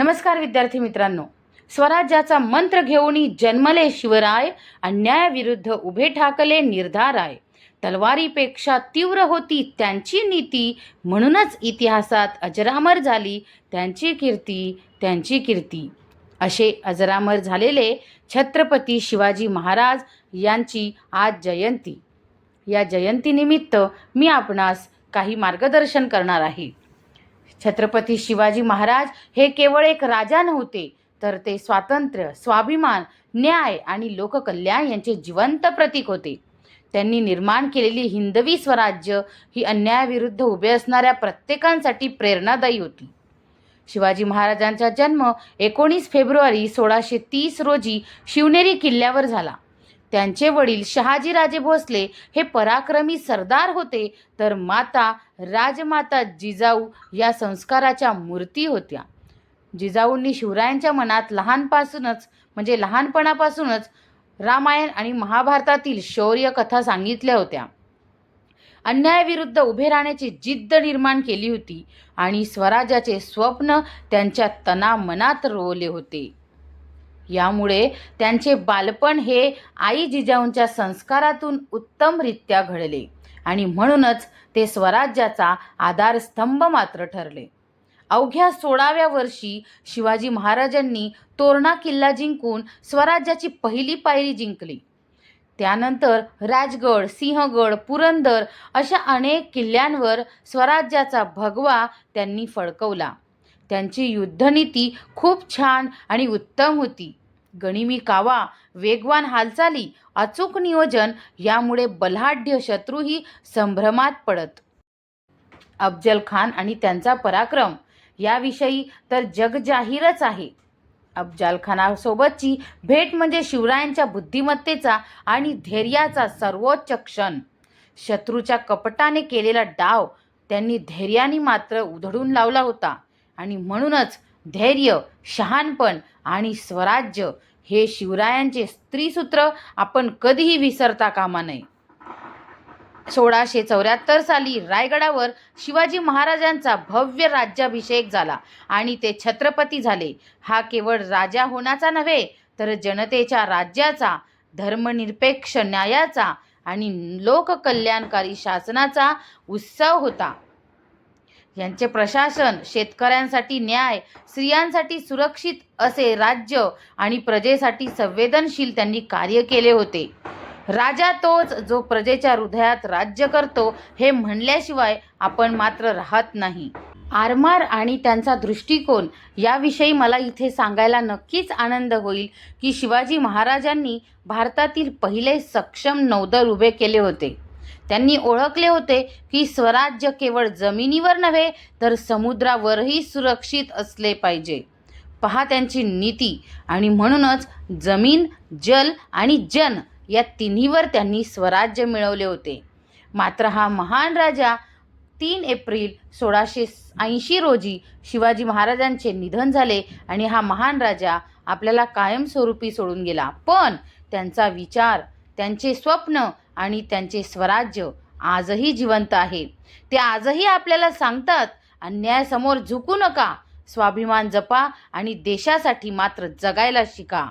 नमस्कार विद्यार्थी मित्रांनो. स्वराज्याचा मंत्र घेऊनी जन्मले शिवराय अन्यायाविरुद्ध उभे ठाकले निर्धाराय. तलवारीपेक्षा तीव्र होती त्यांची नीती म्हणूनच इतिहासात अजरामर झाली त्यांची कीर्ती त्यांची कीर्ती. असे अजरामर झालेले छत्रपती शिवाजी महाराज यांची आज जयंती. या जयंतीनिमित्त मी आपणास काही मार्गदर्शन करणार आहे. छत्रपती शिवाजी महाराज हे केवळ एक राजा नव्हते तर ते स्वातंत्र्य स्वाभिमान न्याय आणि लोककल्याण यांचे जिवंत प्रतीक होते. त्यांनी निर्माण केलेली हिंदवी स्वराज्य ही अन्यायाविरुद्ध उभे असणाऱ्या प्रत्येकांसाठी प्रेरणादायी होती. शिवाजी महाराजांचा जन्म एकोणीस फेब्रुवारी सोळाशे तीस रोजी शिवनेरी किल्ल्यावर झाला. त्यांचे वडील शहाजीराजे भोसले हे पराक्रमी सरदार होते. तर माता राजमाता जिजाऊ या संस्काराच्या मूर्ती होत्या. जिजाऊंनी शिवरायांच्या मनात लहानपासूनच म्हणजे लहानपणापासूनच रामायण आणि महाभारतातील शौर्य कथा सांगितल्या होत्या. अन्यायाविरुद्ध उभे राहण्याची जिद्द निर्माण केली होती आणि स्वराज्याचे स्वप्न त्यांच्या तनामनात रोवले होते. यामुळे त्यांचे बालपण हे आई जिजाऊंच्या संस्कारातून उत्तमरित्या घडले. आणि म्हणूनच ते स्वराज्याचा आधारस्तंभ मात्र ठरले. अवघ्या सोळाव्या वर्षी शिवाजी महाराजांनी तोरणा किल्ला जिंकून स्वराज्याची पहिली पायरी जिंकली. त्यानंतर राजगड सिंहगड पुरंदर अशा अनेक किल्ल्यांवर स्वराज्याचा भगवा त्यांनी फडकवला. त्यांची युद्धनीती खूप छान आणि उत्तम होती. गणिमी कावा वेगवान हालचाली अचूक नियोजन यामुळे बलाढ्य शत्रूही संभ्रमात पडत. अफजल खान आणि त्यांचा पराक्रम याविषयी तर जगजाहीरच आहे. अफजल खानासोबतची भेट म्हणजे शिवरायांच्या बुद्धिमत्तेचा आणि धैर्याचा सर्वोच्च क्षण. शत्रूच्या कपटाने केलेला डाव त्यांनी धैर्याने मात्र उधळून लावला होता आणि म्हणूनच धैर्य शहाणपण आणि स्वराज्य हे शिवरायांचे स्त्रीसूत्र आपण कधीही विसरता कामा नये. सोळाशे चौऱ्याहत्तर साली रायगडावर शिवाजी महाराजांचा भव्य राज्याभिषेक झाला आणि ते छत्रपती झाले. हा केवळ राजा होण्याचा नव्हे तर जनतेच्या राज्याचा धर्मनिरपेक्ष न्यायाचा आणि लोककल्याणकारी शासनाचा उत्सव होता. यांचे प्रशासन शेतकऱ्यांसाठी न्याय स्त्रियांसाठी सुरक्षित असे राज्य आणि प्रजेसाठी संवेदनशील त्यांनी कार्य केले होते. राजा तोच जो प्रजेच्या हृदयात राज्य करतो हे म्हणल्याशिवाय आपण मात्र राहत नाही. आरमार आणि त्यांचा दृष्टिकोन याविषयी मला इथे सांगायला नक्कीच आनंद होईल की शिवाजी महाराजांनी भारतातील पहिले सक्षम नौदल उभे केले होते. त्यांनी ओळखले होते की स्वराज्य केवळ जमिनीवर नव्हे तर समुद्रावरही सुरक्षित असले पाहिजे. पहा त्यांची नीती आणि म्हणूनच जमीन जल आणि जन या तिन्हीवर त्यांनी स्वराज्य मिळवले होते. मात्र हा महान राजा तीन एप्रिल सोळाशे ऐंशी रोजी शिवाजी महाराजांचे निधन झाले आणि हा महान राजा आपल्याला कायमस्वरूपी सोडून गेला. पण त्यांचा विचार त्यांचे स्वप्न आणि त्यांचे स्वराज्य आजही जिवंत आहे. ते आजही आपल्याला सांगतात अन्यायासमोर झुकू नका. स्वाभिमान जपा आणि देशासाठी मात्र जगायला शिका.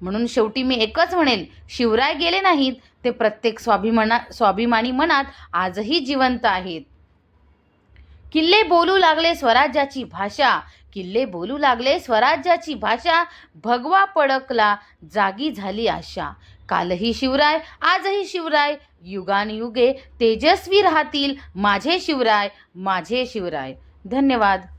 म्हणून शेवटी मी एकच म्हणेल शिवराय गेले नाहीत ते प्रत्येक स्वाभिमाना स्वाभिमानी मनात आजही जिवंत आहेत. किल्ले बोलू लागले स्वराज्याची भाषा किल्ले बोलू लागले. स्वराज्याची भाषा भगवा पडकला जागी झाली आशा. कालही शिवराय आजही शिवराय युगानयुगे तेजस्वी राहतील. माझे शिवराय माझे शिवराय. धन्यवाद.